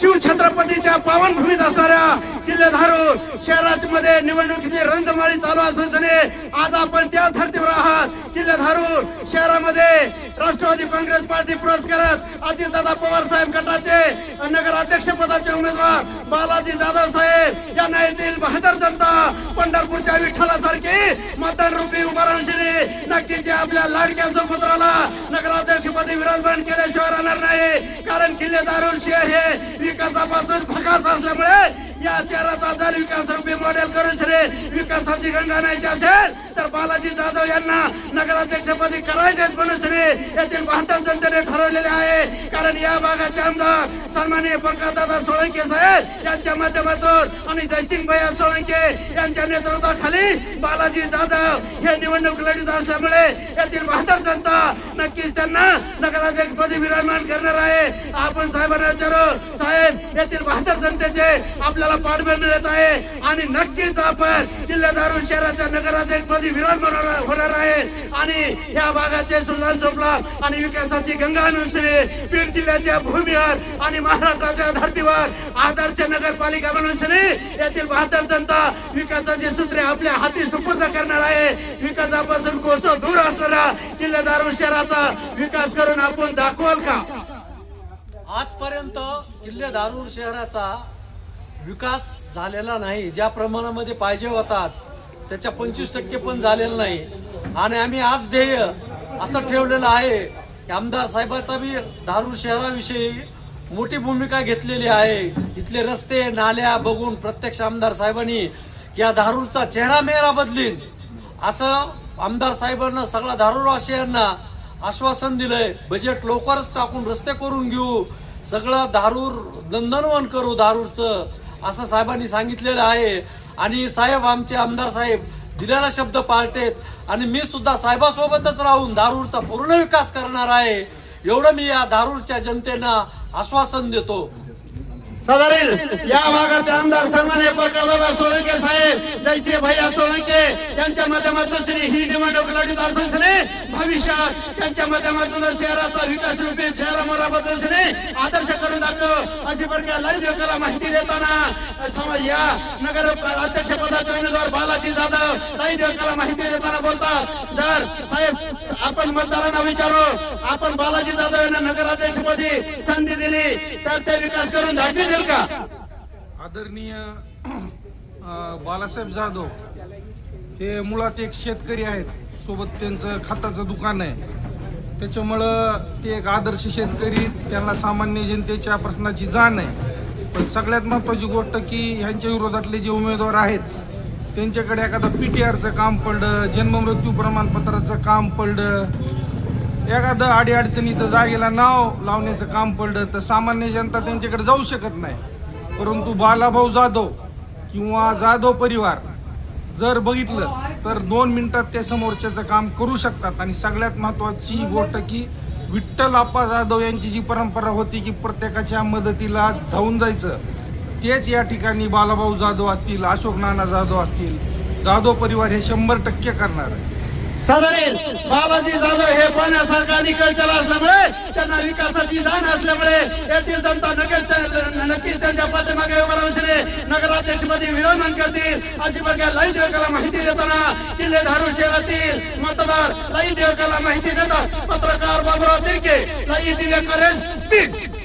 शिवछत्रपतीच्या पावनभूमीत असणाऱ्या किल्लेधारू शहरामध्ये निवडणुकीची रंगमाळी चालू असल्याने आज आपण त्या धर्तीवर आहात. किल्लेधारू शहरामध्ये राष्ट्रवादी काँग्रेस पार्टी पुरस्कारात अजितदादा पवार साहेब गटाचे नगर अध्यक्ष पदाचे उमेदवार बालाजी जाधव साहेब. यांना येथील बहादर जनता पंढरपूरच्या विठ्ठलासारखी मतदान रुपी उभारणशिरी नक्कीच आपल्या लाडक्या सुपुत्राला नगराध्यक्षपदी विराजमान केल्याशिवाय राहणार नाही. कारण किल्ले दारुण शहर हे विकासापासून फकास असल्यामुळे या शहराचा जर विकास रूपी मॉडेल करून श्री विकासाची गंगा न्यायची असेल तर बालाजी जाधव यांना नगराध्यक्षपदी करायचेच म्हणून श्री येथील बहात्तर जनतेने ठरवलेले आहे. कारण या भागाचे आमदार सन्मान्य प्रकाशदादा सोळंके साहेब यांच्या माध्यमातून आणि जयसिंग भैया सोळंके यांच्या नेतृत्वाखाली बालाजी जाधव हे निवडणूक लढत असल्यामुळे येथील बहात्तर जनता नक्कीच त्यांना नगराध्यक्षपदी विराजमान करणार आहे. आपण साहेबांना विचारू साहेब येथील बहात्तर जनतेचे आपल्याला आपल्याला पाठबळ मिळत आहे. आणि नक्कीच आपण किल्ले दारुण शहराच्या नगराध्यक्षपदी विराजमान होणार- आहे आणि या भागाचे सुलतान चोपला आणि विकासाची गंगा अनुसरी बीड जिल्ह्याच्या भूमीवर आणि महाराष्ट्राच्या धर्तीवर आदर्श नगरपालिका म्हणून श्री येथील बहात्तर जनता विकासाची सूत्रे आपल्या हाती सुपूर्द करणार आहे. विकासापासून कोसो दूर असणारा किल्ले दारुण शहराचा विकास करून आपण दाखवाल का? आजपर्यंत किल्ले दारूर शहराचा विकास झालेला नाही ज्या प्रमाणामध्ये पाहिजे होता त्याच्या पंचवीस टक्के पण झालेला नाही. आणि आम्ही आज ध्येय असं ठेवलेलं आहे की आमदार साहेबाचा बी धारूर शहराविषयी मोठी भूमिका घेतलेली आहे. इथले रस्ते नाल्या बघून प्रत्यक्ष आमदार साहेबांनी या धारूरचा चेहरा मेहरा बदलीन. असं आमदार साहेबांना सगळ्या धारूरवासियांना आश्वासन दिलंय. बजेट लवकरच टाकून रस्ते करून घेऊ. सगळं धारूर नंदनवन करू धारूरचं. असं साहेबांनी सांगितलेलं आहे. आणि साहेब आमचे आमदार साहेब दिलेला शब्द पाळतेत आणि मी सुद्धा साहेबासोबतच राहून धारूरचा पूर्ण विकास करणार आहे. एवढं मी या धारूरच्या जनतेला आश्वासन देतो. साधारण या भागाचे आमदार सन्मान्य प्रकाशदादा सोळंके साहेब जयश्री भैया सोळंके यांच्या माध्यमातून श्री ही निवडणूक भविष्यात त्यांच्या माध्यमातून शहराचा विकास रूपी आदर्श करून अशी प्रकार लई लोकांना माहिती देताना सम- या नगर अध्यक्ष पदाचे उमेदवार बालाजी जाधव लई लोकांना माहिती देताना बोलतात. जर साहेब आपण मतदारांना विचारू. आपण बालाजी जाधव यांना नगराध्यक्षपदी संधी दिली तर ते विकास करून दाखवी देईल का? आदरणीय बालासाहेब जाधव हे मुळात एक शेतकरी आहेत. सोबत त्यांचं खताचं दुकान आहे. त्याच्यामुळं ते एक आदर्श शेतकरी त्यांना सामान्य जनतेच्या प्रश्नाची जाण आहे. पण सगळ्यात महत्त्वाची गोष्ट की ह्यांच्या विरोधातले जे उमेदवार आहेत त्यांच्याकडे एखादं पी टी आरचं काम पडलं जन्ममृत्यू प्रमाणपत्राचं काम पडलं एखादं अडीअडचणीचं जागेला नाव लावण्याचं काम पडलं तर सामान्य जनता त्यांच्याकडे जाऊ शकत नाही. परंतु बालाभाऊ जाधव किंवा जाधव परिवार जर बघितलं तर दोन मिनिटात त्या समोरच्याचं काम करू शकतात. आणि सगळ्यात महत्त्वाची गोष्ट की विठ्ठल आप्पा जाधव यांची जी परंपरा होती की प्रत्येकाच्या मदतीला धावून जायचं तेच या ठिकाणी बालाभाऊ जाधव असतील अशोक नाना जाधव असतील जाधव परिवार हे शंभर टक्के करणार आहे. साधारण बालाजी जाधव हे पाण्यासारखा निकळचला असल्यामुळे त्यांना विकासाची जाण असल्यामुळे येथील जनता नक्कीच नक्कीच त्यांच्या पाठीमागे उभा राहून नगराध्यक्षपदी विरोधन करतील. अशी प्रकारे लई देवकाला माहिती देताना किल्ले धारू शहरातील मतदार लई देवकाला माहिती देतात. पत्रकार बाबुराव तिरके लाई दिवेकर बीड.